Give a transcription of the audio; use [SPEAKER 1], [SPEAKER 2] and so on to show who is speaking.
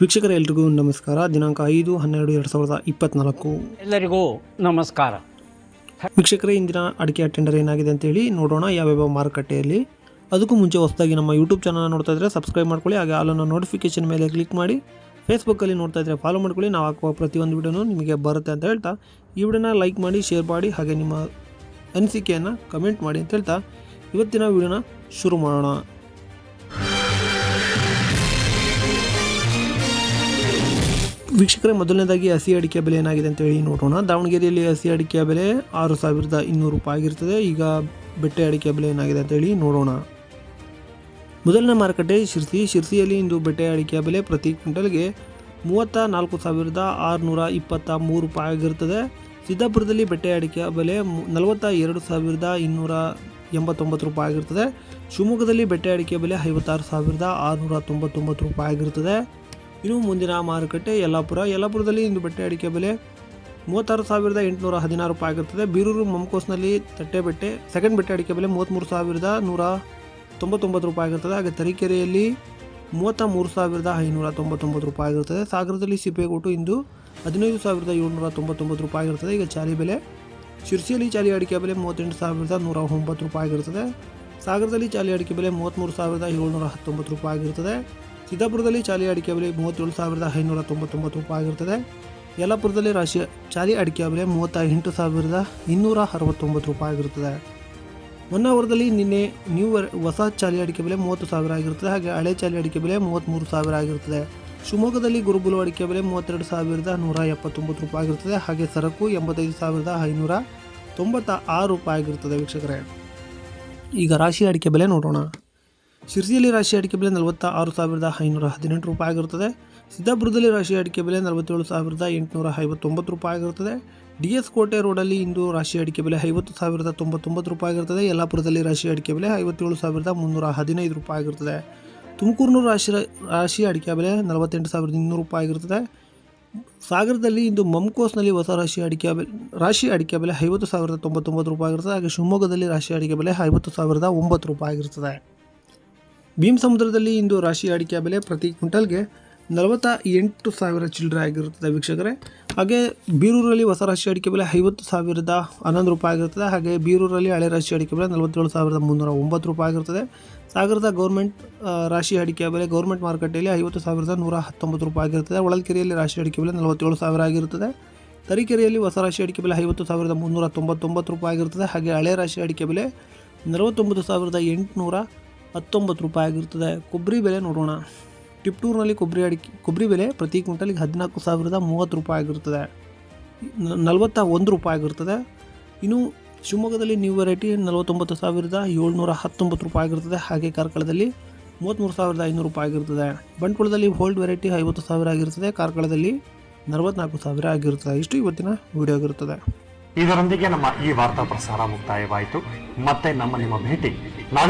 [SPEAKER 1] ವೀಕ್ಷಕರ ಎಲ್ರಿಗೂ ನಮಸ್ಕಾರ. ದಿನಾಂಕ ಐದು ಹನ್ನೆರಡು ಎರಡು ಸಾವಿರದ ಇಪ್ಪತ್ನಾಲ್ಕು.
[SPEAKER 2] ಎಲ್ಲರಿಗೂ ನಮಸ್ಕಾರ.
[SPEAKER 1] ವೀಕ್ಷಕರೇ ಇಂದಿನ ಅಡಿಕೆ ಅಟೆಂಡರ್ ಏನಾಗಿದೆ ಅಂತೇಳಿ ನೋಡೋಣ ಯಾವ್ಯಾವ ಮಾರುಕಟ್ಟೆಯಲ್ಲಿ. ಅದಕ್ಕೂ ಮುಂಚೆ ಹೊಸದಾಗಿ ನಮ್ಮ ಯೂಟ್ಯೂಬ್ ಚಾನಲ್ ನೋಡ್ತಾ ಇದ್ರೆ ಸಬ್ಸ್ಕ್ರೈಬ್ ಮಾಡ್ಕೊಳ್ಳಿ ಹಾಗೆ ಆಲನ್ನು ನೋಟಿಫಿಕೇಶನ್ ಮೇಲೆ ಕ್ಲಿಕ್ ಮಾಡಿ ಫೇಸ್ಬುಕ್ಕಲ್ಲಿ ನೋಡ್ತಾ ಇದ್ರೆ ಫಾಲೋ ಮಾಡ್ಕೊಳ್ಳಿ. ನಾವು ಹಾಕುವ ಪ್ರತಿಯೊಂದು ವಿಡಿಯೋನು ನಿಮಗೆ ಬರುತ್ತೆ ಅಂತ ಹೇಳ್ತಾ ಈ ವಿಡಿಯೋನ ಲೈಕ್ ಮಾಡಿ ಶೇರ್ ಮಾಡಿ ಹಾಗೆ ನಿಮ್ಮ ಅನಿಸಿಕೆಯನ್ನು ಕಮೆಂಟ್ ಮಾಡಿ ಅಂತ ಹೇಳ್ತಾ ಇವತ್ತಿನ ವಿಡಿಯೋನ ಶುರು ಮಾಡೋಣ. ವೀಕ್ಷಕರೇ, ಮೊದಲನೇದಾಗಿ ಹಸಿ ಅಡಿಕೆ ಬೆಲೆ ಏನಾಗಿದೆ ಅಂತ ಹೇಳಿ ನೋಡೋಣ. ದಾವಣಗೆರೆಯಲ್ಲಿ ಹಸಿ ಅಡಿಕೆ ಬೆಲೆ ಆರು ಸಾವಿರದ ಇನ್ನೂರು ರೂಪಾಯಿ ಆಗಿರ್ತದೆ. ಈಗ ಬೆಟ್ಟೆ ಅಡಿಕೆ ಬೆಲೆ ಏನಾಗಿದೆ ಅಂತ ಹೇಳಿ ನೋಡೋಣ. ಮೊದಲನೇ ಮಾರುಕಟ್ಟೆ ಶಿರ್ಸಿ. ಶಿರ್ಸಿಯಲ್ಲಿ ಇಂದು ಬೆಟ್ಟೆ ಅಡಿಕೆ ಬೆಲೆ ಪ್ರತಿ ಕ್ವಿಂಟಲ್ಗೆ ಮೂವತ್ತ ನಾಲ್ಕು ಸಾವಿರದ ಆರುನೂರ ಇಪ್ಪತ್ತ ಮೂರು ರೂಪಾಯಿ ಆಗಿರ್ತದೆ. ಸಿದ್ದಾಪುರದಲ್ಲಿ ಬೆಟ್ಟೆ ಅಡಿಕೆ ಬೆಲೆ ನಲವತ್ತ ಎರಡು ಸಾವಿರದ ಇನ್ನೂರ ಎಂಬತ್ತೊಂಬತ್ತು ರೂಪಾಯಿ ಆಗಿರ್ತದೆ. ಶಿವಮೊಗ್ಗದಲ್ಲಿ ಬೆಟ್ಟೆ ಅಡಿಕೆ ಬೆಲೆ ಐವತ್ತಾರು ಸಾವಿರದ ಆರುನೂರ ತೊಂಬತ್ತೊಂಬತ್ತು ರೂಪಾಯಿ ಆಗಿರ್ತದೆ. ಇನ್ನು ಮುಂದಿನ ಮಾರುಕಟ್ಟೆ ಯಲ್ಲಾಪುರ. ಯಲ್ಲಾಪುರದಲ್ಲಿ ಇಂದು ಬಟ್ಟೆ ಅಡಿಕೆ ಬೆಲೆ ಮೂವತ್ತಾರು ಸಾವಿರದ ಎಂಟುನೂರ ಹದಿನಾರು ರೂಪಾಯಿ ಆಗಿರ್ತದೆ ಬೀರೂರು ಮಮ್ಕೋಸ್ನಲ್ಲಿ ತಟ್ಟೆ ಬಟ್ಟೆ ಸೆಕೆಂಡ್ ಬಟ್ಟೆ ಅಡಿಕೆ ಬೆಲೆ ಮೂವತ್ತ್ಮೂರು ಸಾವಿರದ ನೂರ ತೊಂಬತ್ತೊಂಬತ್ತು ರೂಪಾಯಿ ಆಗಿರ್ತದೆ ಹಾಗೆ ತರೀಕೆರೆಯಲ್ಲಿ ಮೂವತ್ತ ಮೂರು ಸಾವಿರದ ಐನೂರ ತೊಂಬತ್ತೊಂಬತ್ತು ರೂಪಾಯಿ ಆಗಿರ್ತದೆ ಸಾಗರದಲ್ಲಿ ಸಿಪ್ಪೆಗೋಟು ಇಂದು ಹದಿನೈದು ಸಾವಿರದ ಏಳ್ನೂರ ತೊಂಬತ್ತೊಂಬತ್ತು ರೂಪಾಯಿ ಆಗಿರ್ತದೆ ಈಗ ಚಾಲಿ ಬೆಲೆ, ಶಿರ್ಸಿಯಲ್ಲಿ ಚಾಲಿ ಅಡಿಕೆ ಬೆಲೆ ಮೂವತ್ತೆಂಟು ಸಾವಿರದ ನೂರ ಒಂಬತ್ತು ರೂಪಾಯಿ ಆಗಿರ್ತದೆ ಸಾಗರದಲ್ಲಿ ಚಾಲಿ ಅಡಿಕೆ ಬೆಲೆ ಮೂವತ್ತ್ಮೂರು ಸಾವಿರದ ಏಳ್ನೂರ ಹತ್ತೊಂಬತ್ತು ರೂಪಾಯಿ ಆಗಿರ್ತದೆ ಸಿದ್ದಾಪುರದಲ್ಲಿ ಚಾಲಿ ಅಡಿಕೆ ಬೆಲೆ ಮೂವತ್ತೇಳು ಸಾವಿರದ ಐನೂರ ತೊಂಬತ್ತೊಂಬತ್ತು ರೂಪಾಯಿ ಆಗಿರ್ತದೆ ಯಲ್ಲಾಪುರದಲ್ಲಿ ರಾಶಿ ಚಾಲಿ ಅಡಿಕೆ ಬೆಲೆ ಮೂವತ್ತ ಎಂಟು ಸಾವಿರದ ಇನ್ನೂರ ಅರವತ್ತೊಂಬತ್ತು ರೂಪಾಯಿ ಆಗಿರುತ್ತದೆ. ಹೊನ್ನಾವರದಲ್ಲಿ ನಿನ್ನೆ ನ್ಯೂ ಹೊಸ ಚಾಲಿ ಅಡಿಕೆ ಬೆಲೆ ಮೂವತ್ತು ಸಾವಿರ ಆಗಿರುತ್ತದೆ. ಹಾಗೆ ಹಳೆ ಚಾಲಿ ಅಡಿಕೆ ಬೆಲೆ ಮೂವತ್ತ್ಮೂರು ಸಾವಿರ ಆಗಿರುತ್ತದೆ. ಶಿವಮೊಗ್ಗದಲ್ಲಿ ಗುರುಬುಲು ಅಡಿಕೆ ಬೆಲೆ ಮೂವತ್ತೆರಡು ಸಾವಿರದ ನೂರ ಎಪ್ಪತ್ತೊಂಬತ್ತು ರೂಪಾಯಿ ಆಗಿರುತ್ತದೆ. ಹಾಗೆ ಸರಕು ಎಂಬತ್ತೈದು ಸಾವಿರದ ಐನೂರ ತೊಂಬತ್ತ ಆರು ರೂಪಾಯಿ ಆಗಿರುತ್ತದೆ, ವೀಕ್ಷಕರೇ. ಈಗ ರಾಶಿ ಅಡಿಕೆ ಬೆಲೆ ನೋಡೋಣ. ಶಿರ್ಸಿಯಲ್ಲಿ ರಾಶಿ ಅಡಿಕೆ ಬೆಲೆ ನಲವತ್ತ ಆರು ಸಾವಿರದ ಐನೂರ ಹದಿನೆಂಟು ರೂಪಾಯಿ ಆಗಿರುತ್ತದೆ. ಸಿದ್ದಾಪುರದಲ್ಲಿ ರಾಶಿ ಅಡಿಕೆ ಬೆಲೆ ನಲವತ್ತೇಳು ಸಾವಿರದ ಎಂಟುನೂರ ಐವತ್ತೊಂಬತ್ತು ರೂಪಾಯಿ ಆಗಿರುತ್ತದೆ. ಡಿ ಎಸ್ ಕೋಟೆ ರೋಡಲ್ಲಿ ಇಂದು ರಾಶಿ ಅಡಿಕೆ ಬೆಲೆ ಐವತ್ತು ಸಾವಿರದ ತೊಂಬತ್ತೊಂಬತ್ತು ರೂಪಾಯಿ ಆಗಿರುತ್ತದೆ. ಯಲ್ಲಾಪುರದಲ್ಲಿ ರಾಶಿ ಅಡಿಕೆ ಬೆಲೆ ಐವತ್ತೇಳು ಸಾವಿರದ ಮುನ್ನೂರ ಹದಿನೈದು ರೂಪಾಯಿ ಆಗಿರುತ್ತದೆ. ತುಮಕೂರಿನ ರಾಶಿ ರಾಶಿ ಅಡಿಕೆ ಬೆಲೆ ನಲವತ್ತೆಂಟು ಸಾವಿರದ ಇನ್ನೂರು ರೂಪಾಯಿ ಆಗಿರುತ್ತದೆ. ಸಾಗರದಲ್ಲಿ ಇಂದು ಮಮ್ಕೋಸ್ನಲ್ಲಿ ಹೊಸ ರಾಶಿ ಅಡಿಕೆ ಬೆಲೆ, ರಾಶಿ ಅಡಿಕೆ ಬೆಲೆ ಐವತ್ತು ಸಾವಿರದ ತೊಂಬತ್ತೊಂಬತ್ತು ರೂಪಾಯಿ ಆಗಿರುತ್ತದೆ. ಹಾಗೆ ಶಿವಮೊಗ್ಗದಲ್ಲಿ ರಾಶಿ ಅಡಿಕೆ ಬೆಲೆ ಐವತ್ತು ಸಾವಿರದ ಒಂಬತ್ತು ರೂಪಾಯಿ ಆಗಿರುತ್ತದೆ. ಭೀಮ್ ಸಮುದ್ರದಲ್ಲಿ ಇಂದು ರಾಶಿ ಅಡಿಕೆ ಬೆಲೆ ಪ್ರತಿ ಕ್ವಿಂಟಲ್ಗೆ ನಲವತ್ತ ಎಂಟು ಸಾವಿರ ಚಿಲ್ಲರೆ ಆಗಿರುತ್ತದೆ ವೀಕ್ಷಕರೇ. ಹಾಗೆ ಬೀರೂರಲ್ಲಿ ಹೊಸ ರಾಶಿ ಅಡಿಕೆ ಬೆಲೆ ಐವತ್ತು ಸಾವಿರದ ಹನ್ನೊಂದು ರೂಪಾಯಿ ಆಗಿರುತ್ತದೆ. ಹಾಗೆ ಬೀರೂರಲ್ಲಿ ಹಳೆ ರಾಶಿ ಅಡಿಕೆ ಬೆಲೆ ನಲವತ್ತೇಳು ಸಾವಿರದ ಮುನ್ನೂರ ಒಂಬತ್ತು ರೂಪಾಯಿ ಆಗಿರುತ್ತದೆ. ಸಾಗರದ ಗೌರ್ಮೆಂಟ್ ರಾಶಿ ಅಡಿಕೆ ಬೆಲೆ ಗೌರ್ಮೆಂಟ್ ಮಾರುಕಟ್ಟೆಯಲ್ಲಿ ಐವತ್ತು ಸಾವಿರದ ನೂರ ಹತ್ತೊಂಬತ್ತು ರೂಪಾಯಿ ಆಗಿರುತ್ತದೆ. ಹೊಳಲ್ಕೆರೆಯಲ್ಲಿ ರಾಶಿ ಅಡಿಕೆ ಬೆಲೆ ನಲವತ್ತೇಳು ಸಾವಿರ ಆಗಿರುತ್ತದೆ. ತರೀಕೆರೆಯಲ್ಲಿ ಹೊಸ ರಾಶಿ ಅಡಿಕೆ ಬೆಲೆ ಐವತ್ತು ಸಾವಿರದ ಮುನ್ನೂರ ತೊಂಬತ್ತೊಂಬತ್ತು ರೂಪಾಯಿ ಆಗಿರುತ್ತದೆ. ಹಾಗೆ ಹಳೆ ರಾಶಿ ಅಡಿಕೆ ಬೆಲೆ ನಲವತ್ತೊಂಬತ್ತು ಸಾವಿರದ ಎಂಟುನೂರ ಹತ್ತೊಂಬತ್ತು ರೂಪಾಯಿ ಆಗಿರ್ತದೆ. ಕೊಬ್ಬರಿ ಬೆಲೆ ನೋಡೋಣ. ಟಿಪ್ಟೂರಿನಲ್ಲಿ ಕೊಬ್ಬರಿ ಅಡಿಕೆ ಕೊಬ್ಬರಿ ಬೆಲೆ ಪ್ರತಿ ಕ್ವಿಂಟಲಿಗೆ ಹದಿನಾಲ್ಕು ಸಾವಿರದ ಮೂವತ್ತು ರೂಪಾಯಿ ಆಗಿರ್ತದೆ. ನಲವತ್ತ ಒಂದು ರೂಪಾಯಿ ಆಗಿರ್ತದೆ. ಇನ್ನು ಶಿವಮೊಗ್ಗದಲ್ಲಿ ನ್ಯೂ ವೆರೈಟಿ ನಲವತ್ತೊಂಬತ್ತು ಸಾವಿರದ ಏಳ್ನೂರ ಹತ್ತೊಂಬತ್ತು ರೂಪಾಯಿ ಆಗಿರ್ತದೆ. ಹಾಗೆ ಕಾರ್ಕಳದಲ್ಲಿ ಮೂವತ್ತ್ಮೂರು ಸಾವಿರದ ಐನೂರು ರೂಪಾಯಿ ಆಗಿರ್ತದೆ. ಬಂಟ್ವಾಳದಲ್ಲಿ ಓಲ್ಡ್ ವೆರೈಟಿ ಐವತ್ತು ಸಾವಿರ ಆಗಿರ್ತದೆ. ಕಾರ್ಕಳದಲ್ಲಿ ನಲವತ್ನಾಲ್ಕು ಸಾವಿರ ಆಗಿರ್ತದೆ. ಇಷ್ಟು ಇವತ್ತಿನ ವಿಡಿಯೋ ಆಗಿರುತ್ತದೆ
[SPEAKER 3] ಇದರೊಂದಿಗೆ ನಮ್ಮ ಈ ವಾರ್ತಾ ಪ್ರಸಾರ ಮುಕ್ತಾಯವಾಯಿತು. ಮತ್ತೆ ನಮ್ಮ ನಿಮ್ಮ ಭೇಟಿ ನಾಳೆ